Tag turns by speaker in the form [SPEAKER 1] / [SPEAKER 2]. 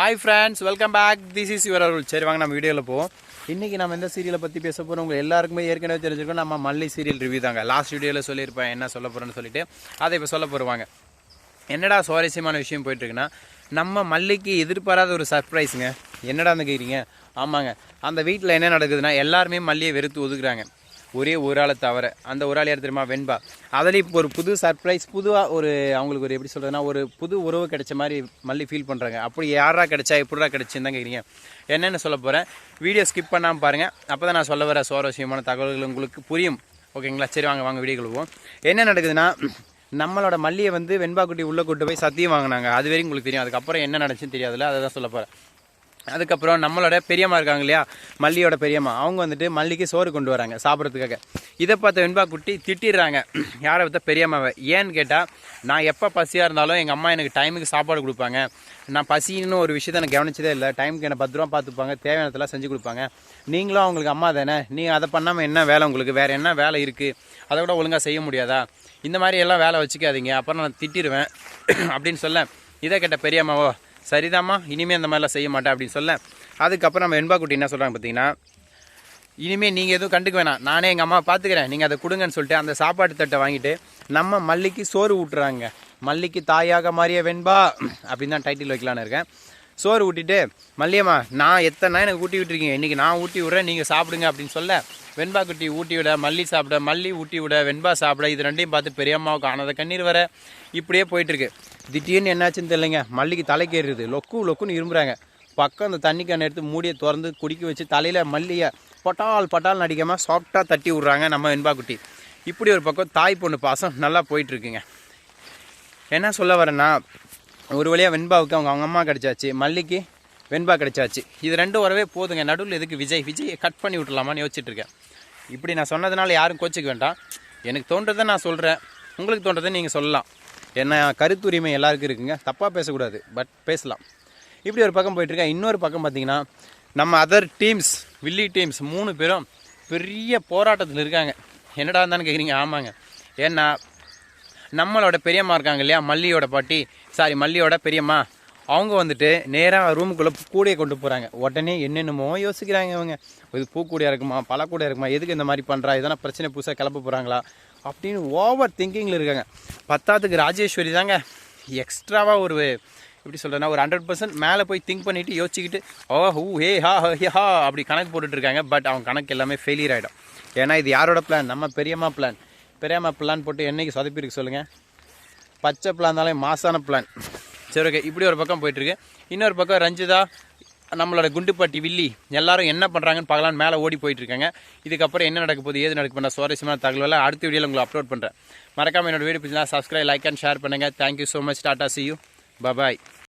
[SPEAKER 1] Hi friends welcome back this is your Arul சரி வாங்க நம்ம வீடியோவில் போவோம். இன்றைக்கி நம்ம எந்த சீரியலை பற்றி பேச போகிறோம் உங்கள் எல்லாருக்குமே ஏற்கனவே தெரிஞ்சிருக்கோம். நம்ம மல்லி சீரியல் ரிவ்யூ தாங்க. லாஸ்ட் வீடியோவில் சொல்லியிருப்பேன் என்ன சொல்ல போகிறேன்னு சொல்லிட்டு. அதை இப்போ சொல்ல போடுவாங்க என்னடா சுவாரஸ்யமான விஷயம் போயிட்டுருக்குன்னா நம்ம மல்லிக்கு எதிர்பாராத ஒரு சர்ப்ரைஸுங்க என்னடா அந்த கேட்குறீங்க ஆமாங்க. அந்த வீட்டில் என்ன நடக்குதுன்னா எல்லாருமே மல்லியை வெறுத்து ஒதுக்குறாங்க. ஒரே ஒரு ஆளை தவிர அந்த ஒரு ஆள் யார் தெரியுமா? வெண்பா. அதில் இப்போ ஒரு புது சர்ப்ரைஸ் புதுவாக ஒரு அவங்களுக்கு ஒரு எப்படி சொல்கிறதுனா ஒரு புது உறவு கிடைச்ச மாதிரி மல்லி ஃபீல் பண்ணுறாங்க அப்படி யாரா கிடைச்சா எப்படிடா கிடைச்சுன்னு தான் கேட்குறீங்க என்னென்னு சொல்ல போகிறேன் வீடியோ ஸ்கிப் பண்ணாமல் பாருங்கள் அப்போ தான் நான் சொல்ல வர சுவாரஸ்யமான தகவல்கள் உங்களுக்கு புரியும். ஓகேங்களா சரி வாங்க வாங்க வீடியோ கொள்வோம் என்ன நடக்குதுன்னா நம்மளோட மல்லியை வந்து வெண்பாக்குட்டி உள்ளே கூட்டு போய் சத்தியம் வாங்கினாங்க. அது வரைக்கும் உங்களுக்கு தெரியும். அதுக்கப்புறம் என்ன நடந்துச்சுன்னு தெரியாதுல்ல? அதை தான் சொல்ல போகிறேன் அதுக்கப்புறம் நம்மளோட பெரியம்மா இருக்காங்க இல்லையா? மல்லியோட பெரியம்மா. அவங்க வந்துட்டு மல்லிக்கு சோறு கொண்டு வராங்க சாப்பிட்றதுக்காக. இதை பார்த்த வெண்பா குட்டி திட்டிடுறாங்க. யாரை பார்த்தா பெரியம்மாவை? ஏன்னு கேட்டால் நான் எப்போ பசியாக இருந்தாலும் எங்கள் அம்மா எனக்கு டைமுக்கு சாப்பாடு கொடுப்பாங்க. நான் பசின்னு ஒரு விஷயத்த எனக்கு கவனிச்சதே இல்லை. டைமுக்கு என்னை பத்திரமா பார்த்துப்பாங்க தேவையானதெல்லாம் செஞ்சு கொடுப்பாங்க. நீங்களும் அவங்களுக்கு அம்மா தானே? நீங்கள் அதை பண்ணாமல் என்ன வேலை உங்களுக்கு? வேறு என்ன வேலை இருக்குது அதை விட ஒழுங்காக செய்ய முடியாதா? இந்த மாதிரி எல்லாம் வேலை வச்சுக்காதீங்க. அப்புறம் நான் திட்டிடுவேன். அப்படின்னு சொல்ல இதை கேட்ட பெரியம்மாவோ சரிதாம்மா இனிமேல் அந்த மாதிரிலாம் செய்ய மாட்டேன் அப்படின்னு சொல்ல. அதுக்கப்புறம் நம்ம வெண்பா குட்டி என்ன சொல்கிறாங்க பார்த்தீங்கன்னா இனிமேல் நீங்கள் எதுவும் கண்டுக்க வேணாம். நானே எங்கள் அம்மா பார்த்துக்கிறேன். நீங்கள் அதை கொடுங்கன்னு சொல்லிட்டு அந்த சாப்பாட்டு தட்டை வாங்கிட்டு நம்ம மல்லிக்கு சோறு ஊட்டுறாங்க. மல்லிக்கு தாயாக மாறிய வெண்பா அப்படின்னு தான் டைட்டில் வைக்கலான்னு இருக்கேன். சோறு ஊட்டிட்டு மல்லியம்மா நான் எத்தனை எனக்கு ஊட்டி விட்டுருக்கீங்க இன்றைக்கி நான் ஊட்டி விட்றேன் நீங்கள் சாப்பிடுங்க அப்படின்னு சொல்ல வெண்பா குட்டி ஊட்டி விட மல்லி சாப்பிட மல்லி ஊட்டி விட வெண்பா சாப்பிட இது ரெண்டையும் பார்த்து பெரியம்மாவுக்கு ஆனதை கண்ணீர் வர இப்படியே போயிட்டுருக்கு திடீர்னு என்னாச்சுன்னு தெரியலைங்க. மல்லிக்கு தலைக்கேறுது லொக்கு லொக்குன்னு இரும்புறாங்க. பக்கம் அந்த தண்ணி கண்ணை எடுத்து மூடியை திறந்து குடிக்க வச்சு தலையில் மல்லியை பட்டால் பட்டால் நடிக்காமல் சாஃப்டாக தட்டி விட்றாங்க நம்ம வெண்பா குட்டி. இப்படி ஒரு பக்கம் தாய் பொண்ணு பாசம் நல்லா போயிட்டுருக்குங்க என்ன சொல்ல வரேன்னா ஒரு வழியாக வெண்பாவுக்கு அவங்க அவங்க அம்மா கிடச்சாச்சு மல்லிக்கு வெண்பா கிடச்சாச்சு. இது ரெண்டும் வரவே போதுங்க. நடுவில் எதுக்கு விஜய்? விஜயை கட் பண்ணி விட்டுலாமான்னு யோசிச்சுட்டு இருக்கேன். இப்படி நான் சொன்னதுனால யாரும் கோச்சிக்க வேண்டாம். எனக்கு தோன்றதை நான் சொல்கிறேன் உங்களுக்கு தோன்றதை நீங்கள் சொல்லலாம். என்ன கருத்துரிமை எல்லாருக்கும் இருக்குங்க. தப்பாக பேசக்கூடாது பட் பேசலாம். இப்படி ஒரு பக்கம் போயிட்டுருக்கேன் இன்னொரு பக்கம் பார்த்திங்கன்னா நம்ம அதர் டீம்ஸ் வில்லி டீம்ஸ் மூணு பேரும் பெரிய போராட்டத்தில் இருக்காங்க. என்னடா இருந்தான்னு கேட்குறீங்க ஆமாங்க. ஏன்னா நம்மளோட பெரியம்மா இருக்காங்க இல்லையா? மல்லியோட பாட்டி. சாரி மல்லியோட பெரியம்மா. அவங்க வந்துட்டு நேராக ரூமுக்குள்ளே கூடையை கொண்டு போகிறாங்க உடனே என்னென்னமோ யோசிக்கிறாங்க அவங்க இது பூக்கூடையாக இருக்குமா? பழக்கூடையாக இருக்குமா? எதுக்கு இந்த மாதிரி பண்ணுறா எதனா பிரச்சனை புதுசாக கிளப்ப போகிறாங்களா அப்படின்னு ஓவர் திங்கிங்கில் இருக்காங்க. பத்தாவதுக்கு ராஜேஸ்வரி தாங்க எக்ஸ்ட்ராவாக ஒரு எப்படி சொல்கிறேன்னா ஒரு ஹண்ட்ரட் பர்சன்ட் மேலே போய் திங்க் பண்ணிவிட்டு யோசிச்சுக்கிட்டு ஓ ஹூ ஹே ஹா ஹே ஹா அப்படி கணக்கு போட்டுட்டு இருக்காங்க. பட் அவங்க கணக்கு எல்லாமே ஃபெயிலியர் ஆகிடும் ஏன்னா இது யாரோட பிளான் நம்ம பெரியம்மா பிளான் பெரியாம பிளான் போட்டு என்னைக்கு சொதப்பிருக்கு சொல்லுங்கள் பச்சை பிளான் இருந்தாலே மாசான பிளான் சரி ஓகே இப்படி ஒரு பக்கம் போயிட்டுருக்கு. இன்னொரு பக்கம் ரஞ்சிதா நம்மளோட குண்டுப்பாட்டி வில்லி எல்லாரும் என்ன பண்ணுறாங்கன்னு பார்க்கலாம் மேலே ஓடி போயிட்டுருக்காங்க. இதுக்கப்புறம் என்ன நடக்க போகுது ஏது நடக்க பண்ண சுவாரஸ்யமான தகவலை அடுத்த வீடியோவில் உங்களை அப்லோட் பண்ணுறேன் மறக்காமல் என்னோட வீடியோ பிடிச்சா சப்ஸ்கிரைப் லைக் அண்ட் ஷேர் பண்ணுங்கள் thank you so much tata see you bye